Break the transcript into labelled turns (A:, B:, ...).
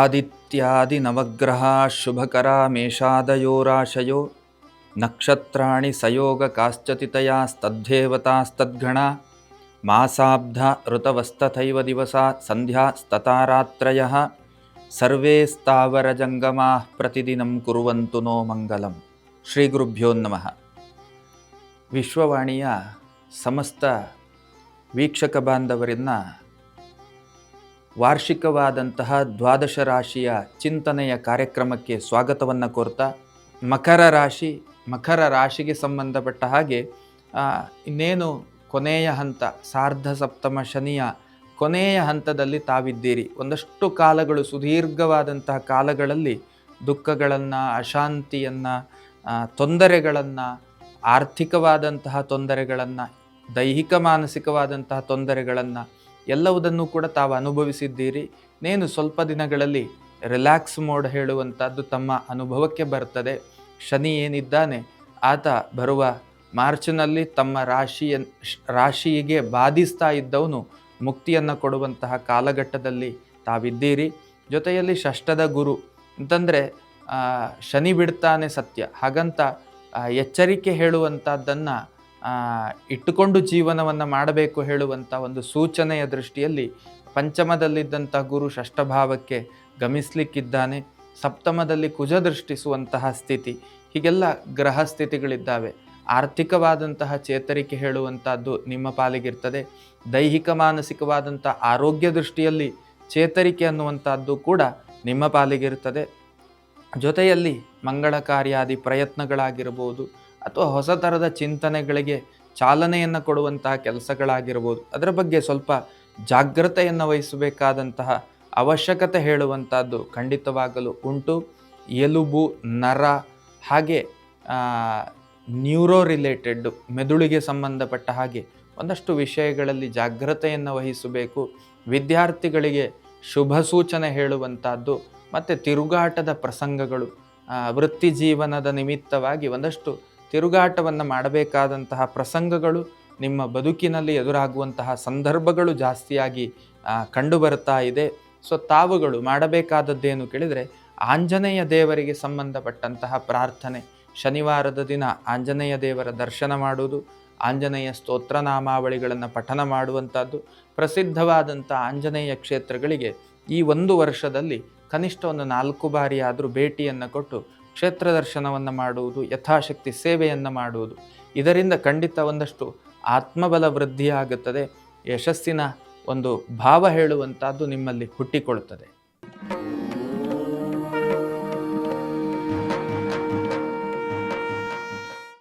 A: आदित्यादिनवग्रहाशुभकरामेषादयोराशयो नक्षत्राणि सयोग काश्च तितया स्तद्धेवतास्तद्गणा मासाब्धा ऋतवस्तथैव दिवसा सन्ध्यास्ततारात्रयः सर्वे स्तावरजङ्गमाः प्रतिदिनं कुर्वन्तु नो मङ्गलं श्रीगुरुभ्यो नमः। विश्ववाणीया ಸಮಸ್ತ ವೀಕ್ಷಕ ಬಾಂಧವರನ್ನ ವಾರ್ಷಿಕವಾದಂತಹ ದ್ವಾದಶ ರಾಶಿಯ ಚಿಂತನೆಯ ಕಾರ್ಯಕ್ರಮಕ್ಕೆ ಸ್ವಾಗತವನ್ನು ಕೋರ್ತಾ, ಮಕರ ರಾಶಿ, ಮಕರ ರಾಶಿಗೆ ಸಂಬಂಧಪಟ್ಟ ಹಾಗೆ ಇನ್ನೇನು ಕೊನೆಯ ಹಂತ, ಸಾರ್ಧ ಸಪ್ತಮ ಶನಿಯ ಕೊನೆಯ ಹಂತದಲ್ಲಿ ತಾವಿದ್ದೀರಿ. ಒಂದಷ್ಟು ಕಾಲಗಳು, ಸುದೀರ್ಘವಾದಂತಹ ಕಾಲಗಳಲ್ಲಿ ದುಃಖಗಳನ್ನು, ಅಶಾಂತಿಯನ್ನು ತೊಂದರೆಗಳನ್ನು, ಆರ್ಥಿಕವಾದಂತಹ ತೊಂದರೆಗಳನ್ನು ದೈಹಿಕ ಮಾನಸಿಕವಾದಂತಹ ತೊಂದರೆಗಳನ್ನು ಎಲ್ಲವುದನ್ನು ಕೂಡ ತಾವು ಅನುಭವಿಸಿದ್ದೀರಿ. ನೇನು ಸ್ವಲ್ಪ ದಿನಗಳಲ್ಲಿ ರಿಲ್ಯಾಕ್ಸ್ ಮೋಡ್ ಹೇಳುವಂಥದ್ದು ತಮ್ಮ ಅನುಭವಕ್ಕೆ ಬರ್ತದೆ. ಶನಿ ಏನಿದ್ದಾನೆ, ಆತ ಬರುವ ಮಾರ್ಚ್ನಲ್ಲಿ ತಮ್ಮ ರಾಶಿಯ ರಾಶಿಗೆ ಬಾಧಿಸ್ತಾ ಇದ್ದವನು ಮುಕ್ತಿಯನ್ನು ಕೊಡುವಂತಹ ಕಾಲಘಟ್ಟದಲ್ಲಿ ತಾವಿದ್ದೀರಿ. ಜೊತೆಯಲ್ಲಿ ಷಷ್ಠದ ಗುರು ಅಂತಂದರೆ ಶನಿ ಬಿಡ್ತಾನೆ ಸತ್ಯ. ಹಾಗಂತ ಎಚ್ಚರಿಕೆ ಹೇಳುವಂಥದ್ದನ್ನು ಇಟ್ಟುಕೊಂಡು ಜೀವನವನ್ನು ಮಾಡಬೇಕು ಹೇಳುವಂಥ ಒಂದು ಸೂಚನೆಯ ದೃಷ್ಟಿಯಲ್ಲಿ ಪಂಚಮದಲ್ಲಿದ್ದಂಥ ಗುರು ಷಷ್ಠಭಾವಕ್ಕೆ ಗಮಿಸಲಿಕ್ಕಿದ್ದಾನೆ. ಸಪ್ತಮದಲ್ಲಿ ಕುಜ ದೃಷ್ಟಿಸುವಂತಹ ಸ್ಥಿತಿ, ಹೀಗೆಲ್ಲ ಗ್ರಹ ಸ್ಥಿತಿಗಳಿದ್ದಾವೆ. ಆರ್ಥಿಕವಾದಂತಹ ಚೇತರಿಕೆ ಹೇಳುವಂಥದ್ದು ನಿಮ್ಮ ಪಾಲಿಗಿರ್ತದೆ. ದೈಹಿಕ ಮಾನಸಿಕವಾದಂಥ ಆರೋಗ್ಯ ದೃಷ್ಟಿಯಲ್ಲಿ ಚೇತರಿಕೆ ಅನ್ನುವಂಥದ್ದು ಕೂಡ ನಿಮ್ಮ ಪಾಲಿಗಿರ್ತದೆ. ಜೊತೆಯಲ್ಲಿ ಮಂಗಳ ಕಾರ್ಯಾದಿ ಪ್ರಯತ್ನಗಳಾಗಿರ್ಬೋದು ಅಥವಾ ಹೊಸ ಥರದ ಚಿಂತನೆಗಳಿಗೆ ಚಾಲನೆಯನ್ನು ಕೊಡುವಂತಹ ಕೆಲಸಗಳಾಗಿರ್ಬೋದು. ಅದರ ಬಗ್ಗೆ ಸ್ವಲ್ಪ ಜಾಗ್ರತೆಯನ್ನು ವಹಿಸಬೇಕಾದಂತಹ ಅವಶ್ಯಕತೆ ಹೇಳುವಂಥದ್ದು ಖಂಡಿತವಾಗಲು ಉಂಟು. ಎಲುಬು, ನರ ಹಾಗೆ ನ್ಯೂರೋ ರಿಲೇಟೆಡ್ ಮೆದುಳಿಗೆ ಸಂಬಂಧಪಟ್ಟ ಹಾಗೆ ಒಂದಷ್ಟು ವಿಷಯಗಳಲ್ಲಿ ಜಾಗ್ರತೆಯನ್ನು ವಹಿಸಬೇಕು. ವಿದ್ಯಾರ್ಥಿಗಳಿಗೆ ಶುಭ ಸೂಚನೆ ಹೇಳುವಂಥದ್ದು ಮತ್ತು ತಿರುಗಾಟದ ಪ್ರಸಂಗಗಳು ವೃತ್ತಿ ಜೀವನದ ನಿಮಿತ್ತವಾಗಿ ಒಂದಷ್ಟು ತಿರುಗಾಟವನ್ನು ಮಾಡಬೇಕಾದಂತಹ ಪ್ರಸಂಗಗಳು ನಿಮ್ಮ ಬದುಕಿನಲ್ಲಿ ಎದುರಾಗುವಂತಹ ಸಂದರ್ಭಗಳು ಜಾಸ್ತಿಯಾಗಿ ಕಂಡುಬರುತ್ತಾ ಕಂಡು ಬರ್ತಾ ಇದೆ. ಸೊ, ತಾವುಗಳು ಮಾಡಬೇಕಾದದ್ದೇನು ಕೇಳಿದರೆ, ಆಂಜನೇಯ ದೇವರಿಗೆ ಸಂಬಂಧಪಟ್ಟಂತಹ ಪ್ರಾರ್ಥನೆ. ಶನಿವಾರದ ದಿನ ಆಂಜನೇಯ ದೇವರ ದರ್ಶನ ಮಾಡುವುದು, ಆಂಜನೇಯ ಸ್ತೋತ್ರನಾಮಾವಳಿಗಳನ್ನು ಪಠನ ಮಾಡುವಂಥದ್ದು, ಪ್ರಸಿದ್ಧವಾದಂಥ ಆಂಜನೇಯ ಕ್ಷೇತ್ರಗಳಿಗೆ ಈ ಒಂದು ವರ್ಷದಲ್ಲಿ ಕನಿಷ್ಠ ಒಂದು ನಾಲ್ಕು ಬಾರಿಯಾದರೂ ಭೇಟಿಯನ್ನು ಕೊಟ್ಟು ಕ್ಷೇತ್ರ ದರ್ಶನವನ್ನು ಮಾಡುವುದು, ಯಥಾಶಕ್ತಿ ಸೇವೆಯನ್ನು ಮಾಡುವುದು. ಇದರಿಂದ ಖಂಡಿತ ಒಂದಷ್ಟು ಆತ್ಮಬಲ ವೃದ್ಧಿಯಾಗುತ್ತದೆ, ಯಶಸ್ಸಿನ ಒಂದು ಭಾವ ಹೇಳುವಂಥದ್ದು ನಿಮ್ಮಲ್ಲಿ ಹುಟ್ಟಿಕೊಳ್ಳುತ್ತದೆ.